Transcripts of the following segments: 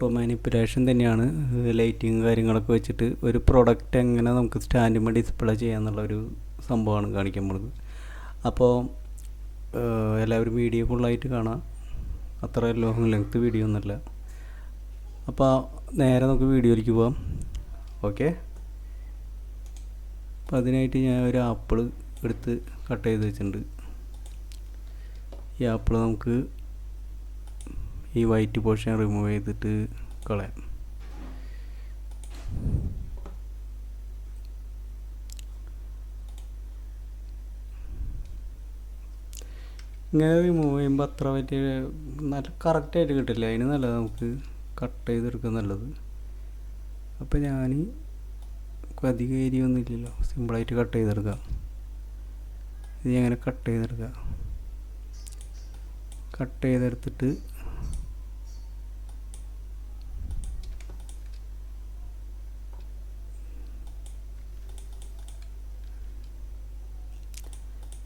Photo manipulation തന്നെയാണ്. Lighting കാര്യങ്ങളൊക്കെ വെച്ചിട്ട് ഒരു പ്രൊഡക്റ്റ് എങ്ങനെ നമുക്ക് സ്റ്റാൻഡുമ്പോൾ ഡിസ്പ്ലേ ചെയ്യാന്നുള്ള ഒരു സംഭവമാണ് കാണിക്കാൻ പോകുന്നത് അപ്പോൾ എല്ലാവരും വീഡിയോ ഫുള്ളായിട്ട് കാണാം. അത്ര ലോങ് ലെങ്ത് വീഡിയോ ഒന്നുമല്ല. അപ്പോൾ നേരെ നമുക്ക് വീഡിയോയിലേക്ക് പോവാം. ഓക്കെ അപ്പോൾ അതിനായിട്ട് ഞാൻ ഒരു ആപ്പിൾ എടുത്ത് കട്ട് ചെയ്ത് വെച്ചിട്ടുണ്ട്. ഈ ആപ്പിൾ നമുക്ക് ഈ വൈറ്റ് പോർഷൻ റിമൂവ് ചെയ്തിട്ട് കളയാം. ഇങ്ങനെ റിമൂവ് ചെയ്യുമ്പോൾ അത്ര പറ്റിയ നല്ല കറക്റ്റായിട്ട് കിട്ടില്ല. അതിന് നല്ലത് നമുക്ക് കട്ട് ചെയ്തെടുക്കുക നല്ലത്. അപ്പോൾ ഞാൻ അധികം ഏരിയ ഒന്നും ഇല്ലല്ലോ. സിമ്പിളായിട്ട് കട്ട് ചെയ്തെടുക്കാം. ഇത് അങ്ങനെ കട്ട് ചെയ്തെടുക്കുക കട്ട് ചെയ്തെടുത്തിട്ട്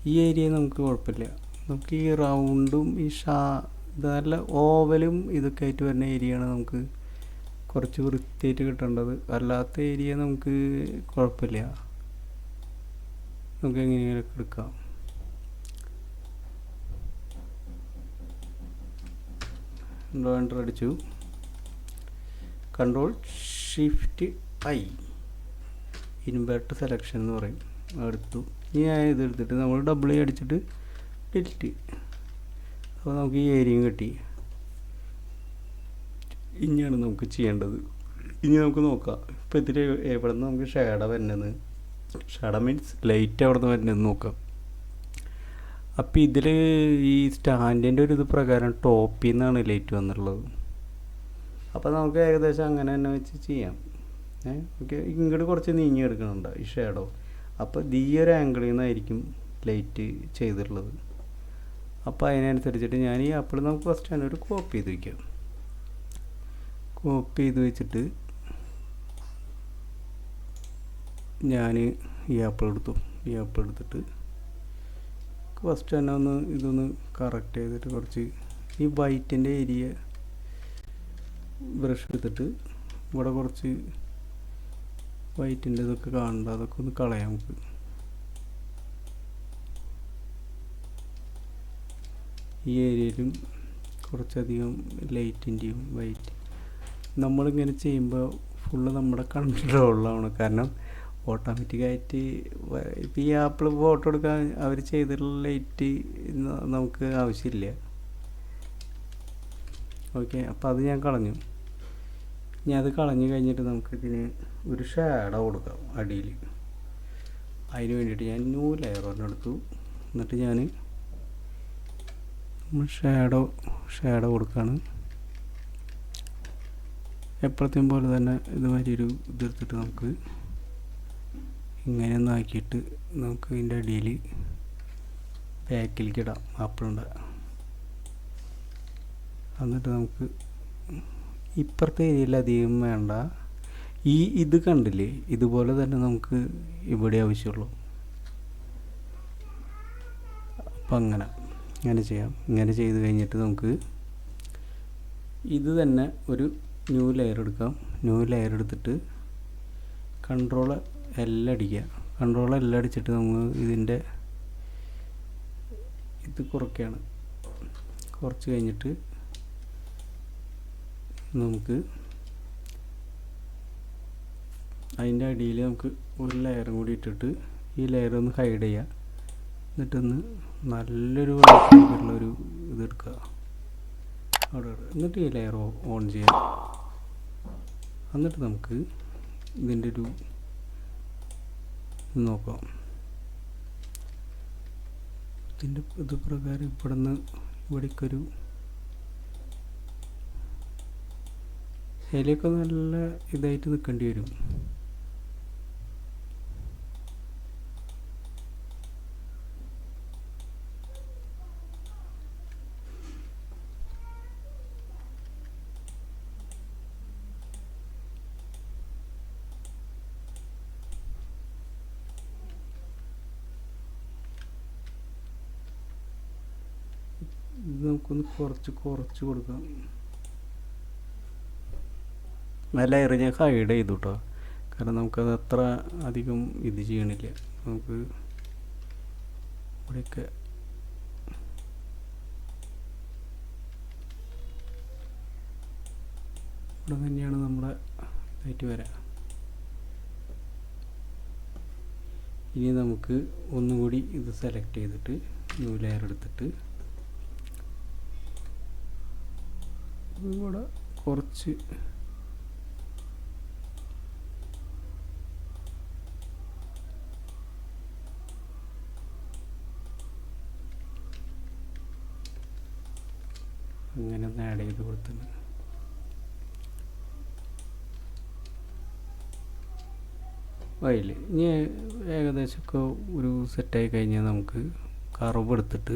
ഈ ഏരിയ നമുക്ക് കുഴപ്പമില്ല. നമുക്ക് ഈ റൗണ്ടും ഈ ഷാ നല്ല ഓവലും ഇതൊക്കെ ആയിട്ട് വരുന്ന ഏരിയയാണ് നമുക്ക് കുറച്ച് വൃത്തിയായിട്ട് കിട്ടേണ്ടത്. അല്ലാത്ത ഏരിയ നമുക്ക് കുഴപ്പമില്ല. നമുക്ക് എങ്ങനെയൊക്കെ എടുക്കാം. എന്റർ അടിച്ചു. Control shift I invert selection എന്ന് പറയും. എടുത്തു. ഞാൻ ഇത് എടുത്തിട്ട് നമ്മൾ ഡബിൾ അടിച്ചിട്ട് ഡിലിറ്റ് അപ്പോൾ നമുക്ക് ഈ ഏരിയയും കിട്ടി. ഇനിയാണ് നമുക്ക് ചെയ്യേണ്ടത്. ഇനി നമുക്ക് നോക്കാം. ഇപ്പോൾ ഇതിൽ എവിടെ നിന്ന് നമുക്ക് ഷേഡ വരുന്നത്? ഷേഡ മീൻസ് ലൈറ്റ് എവിടെ നിന്ന് വരുന്നതെന്ന് നോക്കാം. അപ്പോൾ ഇതിൽ ഈ സ്റ്റാൻഡിന്റെ ഒരു ഇത് പ്രകാരം ടോപ്പിൽ നിന്നാണ് ലൈറ്റ് വന്നിട്ടുള്ളത്. അപ്പോൾ നമുക്ക് ഏകദേശം അങ്ങനെ തന്നെ വെച്ച് ചെയ്യാം. ഏ? ഓക്കെ. ഇങ്ങോട്ട് കുറച്ച് നീങ്ങി എടുക്കണുണ്ട് ഈ ഷേഡോ? അപ്പോൾ ഈ ഒരു ആംഗിളിൽ നിന്നായിരിക്കും ലൈറ്റ് ചെയ്തിട്ടുള്ളത്. അപ്പോൾ അതിനനുസരിച്ചിട്ട് ഞാൻ ഈ ആപ്പിൾ നമുക്ക് ഫസ്റ്റ് ഒരു കോപ്പി ചെയ്ത് വയ്ക്കാം കോപ്പി ചെയ്ത് വെച്ചിട്ട് ഞാൻ ഈ ആപ്പിൾ എടുത്തു. ഈ ആപ്പിൾ എടുത്തിട്ട് ഫസ്റ്റ് തന്നെ ഒന്ന് ഇതൊന്ന് കറക്റ്റ് ചെയ്തിട്ട് കുറച്ച് ഈ വൈറ്റിന്റെ ഏരിയ ബ്രഷ് എടുത്തിട്ട് ഇവിടെ കുറച്ച് വൈറ്റിന്റെ ഇതൊക്കെ കാണണ്ട അതൊക്കെ ഒന്ന് കളയാം നമുക്ക്. ഈ ഏരിയയിലും കുറച്ചധികം ലൈറ്റിന്റെയും വൈറ്റ്. നമ്മളിങ്ങനെ ചെയ്യുമ്പോൾ ഫുള്ള് നമ്മുടെ കൺട്രോളിലാണ് കാരണം ഓട്ടോമാറ്റിക്കായിട്ട് ഇപ്പം ഈ ആപ്പിൾ ഫോട്ടോ എടുക്കാൻ അവർ ചെയ്തിട്ടുള്ള ലൈറ്റ് നമുക്ക് ആവശ്യമില്ല. ഓക്കെ അപ്പോൾ അത് ഞാൻ കളഞ്ഞു. ഇനി അത് കളഞ്ഞു കഴിഞ്ഞിട്ട് നമുക്കിതിന് ഒരു ഷാഡോ കൊടുക്കാം അടിയിൽ. അതിന് വേണ്ടിയിട്ട് ഞാൻ ന്യൂ ലെയർ എടുത്തു. എന്നിട്ട് ഞാൻ നമ്മൾ ഷാഡോ ഷാഡോ കൊടുക്കുകയാണ് എപ്പോഴത്തെയും പോലെ തന്നെ ഇതുമാതിരി ഒരു ഇതെടുത്തിട്ട് നമുക്ക് ഇങ്ങനെ ഒന്നാക്കിയിട്ട് നമുക്ക് ഇതിന്റെ അടിയിൽ ബാക്കിലേക്ക് ഇടാം. ആപ്പിളുണ്ട് എന്നിട്ട് നമുക്ക് ഇപ്പുറത്തെ ഏരിയയിൽ അധികം വേണ്ട. ഈ ഇത് കണ്ടില്ലേ? ഇതുപോലെ തന്നെ നമുക്ക് ഇവിടെ ആവശ്യമുള്ളൂ. അപ്പം അങ്ങനെ ഇങ്ങനെ ചെയ്യാം. ഇങ്ങനെ ചെയ്ത് കഴിഞ്ഞിട്ട് നമുക്ക് ഇത് തന്നെ ഒരു ന്യൂ ലെയർ എടുക്കാം. ന്യൂ ലെയർ എടുത്തിട്ട് കൺട്രോൾ എല്ലാം അടിക്കുക. കൺട്രോൾ എല്ലാം അടിച്ചിട്ട് നമ്മൾ ഇതിന്റെ ഇത് കുറയ്ക്കുകയാണ്. കുറച്ച് കഴിഞ്ഞിട്ട് നമുക്ക് അതിന്റെ അടിയിൽ നമുക്ക് ഒരു ലെയറും കൂടി ഇട്ടിട്ട് ഈ ലെയർ ഒന്ന് ഹൈഡ് ചെയ്യുക എന്നിട്ടൊന്ന് നല്ലൊരു വെള്ളത്തിലേക്കുള്ളൊരു ഇതെടുക്കുക അവിടെ ഇടുക. എന്നിട്ട് ഈ ലെയർ ഓൺ ചെയ്യാം. എന്നിട്ട് നമുക്ക് ഇതിന്റെ ഒരു ഇത് നോക്കാം. ഇതിന്റെ ഇത് പ്രകാരം ഇവിടെ നിന്ന് ഇവിടേക്കൊരു ഇലയൊക്കെ നല്ല ഇതായിട്ട് നിൽക്കേണ്ടി വരും. ഇത് നമുക്കൊന്ന് കുറച്ച് കുറച്ച് കൊടുക്കാം. ആ എറിഞ്ഞ ഹൈഡ് ചെയ്തു കേട്ടോ കാരണം നമുക്കത് അത്ര അധികം ഇത് ചെയ്യണില്ല. നമുക്ക് ഇവിടെയൊക്കെ ഇവിടെ തന്നെയാണ് നമ്മുടെ ഇതായിട്ട് വരാം. ഇനി നമുക്ക് ഒന്നും കൂടി ഇത് സെലക്ട് ചെയ്തിട്ട് ന്യൂ ലെയർ എടുത്തിട്ട് ഇവിടെ കുറച്ച് ചെയ്ത് കൊടുത്തിട്ടുണ്ട് വയൽ ഇനി ഏകദേശമൊക്കെ ഒരു സെറ്റായി കഴിഞ്ഞാൽ നമുക്ക് കറവ് എടുത്തിട്ട്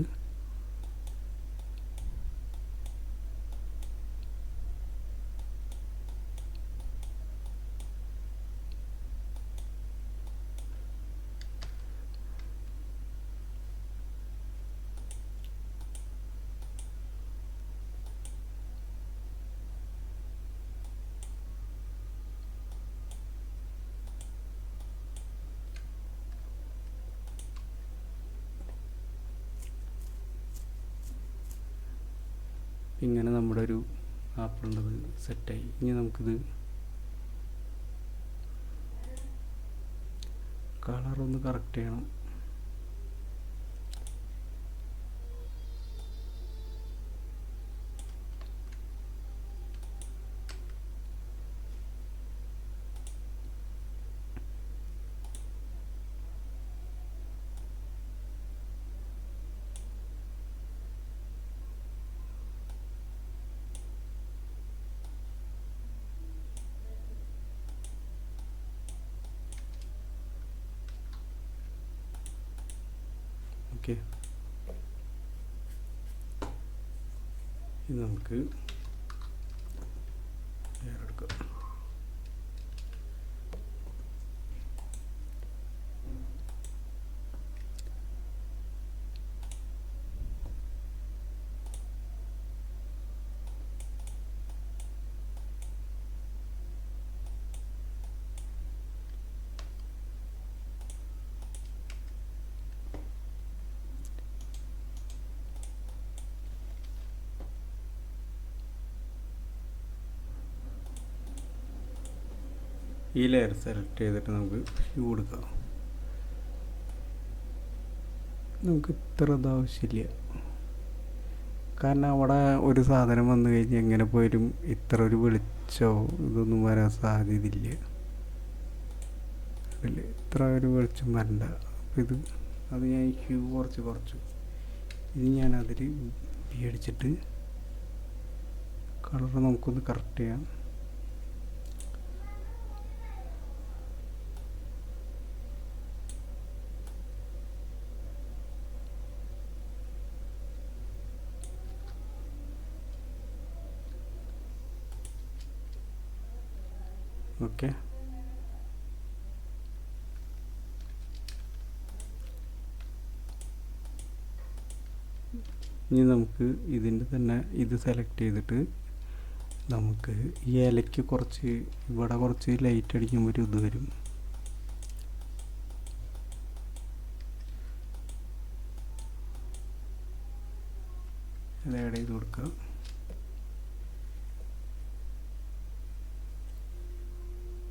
ഇങ്ങനെ നമ്മുടെ ഒരു ആപ്പിളുള്ളത് സെറ്റായി ഇനി നമുക്കിത് കളറൊന്ന് കറക്റ്റ് ചെയ്യണം. ഓക്കെ. നമുക്ക് വേറെ എടുക്കാം ഈ ലെയർ സെലക്ട് ചെയ്തിട്ട് നമുക്ക് ഹ്യൂ കൊടുക്കാം. നമുക്ക് ഇത്ര ഇതാവശ്യമില്ല കാരണം അവിടെ ഒരു സാധനം വന്നു കഴിഞ്ഞാൽ എങ്ങനെ പോയാലും ഇത്ര ഒരു വെളിച്ചോ ഇതൊന്നും വരാൻ സാധ്യതയില്ല. ഇത്ര ഒരു വെളിച്ചം വരണ്ട. അപ്പോൾ ഇത് അത് ഞാൻ ഹ്യൂ കുറച്ച് കുറച്ചു. ഇനി ഞാൻ അതിൽ അടിച്ചിട്ട് കളർ നമുക്കൊന്ന് കറക്റ്റ് ചെയ്യാം. ഓക്കെ. ഇനി നമുക്ക് ഇതിന്റെ തന്നെ ഇത് സെലക്ട് ചെയ്തിട്ട് നമുക്ക് ഈ ഇലയ്ക്ക് കുറച്ച് ഇവിടെ കുറച്ച് ലൈറ്റ് അടിക്കുമ്പോൾ ഒരു ഇത് വരും. ഇത് ആഡ് ചെയ്ത് കൊടുക്കുക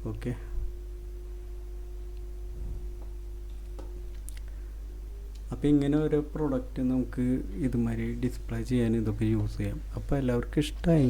ഓക്കെ അപ്പോൾ ഇങ്ങനെ ഒരു പ്രൊഡക്റ്റ് നമുക്ക് ഇതുമാതിരി ഡിസ്പ്ലേ ചെയ്യാൻ ഇതൊക്കെ യൂസ് ചെയ്യാം. അപ്പോൾ എല്ലാവർക്കും ഇഷ്ടമായി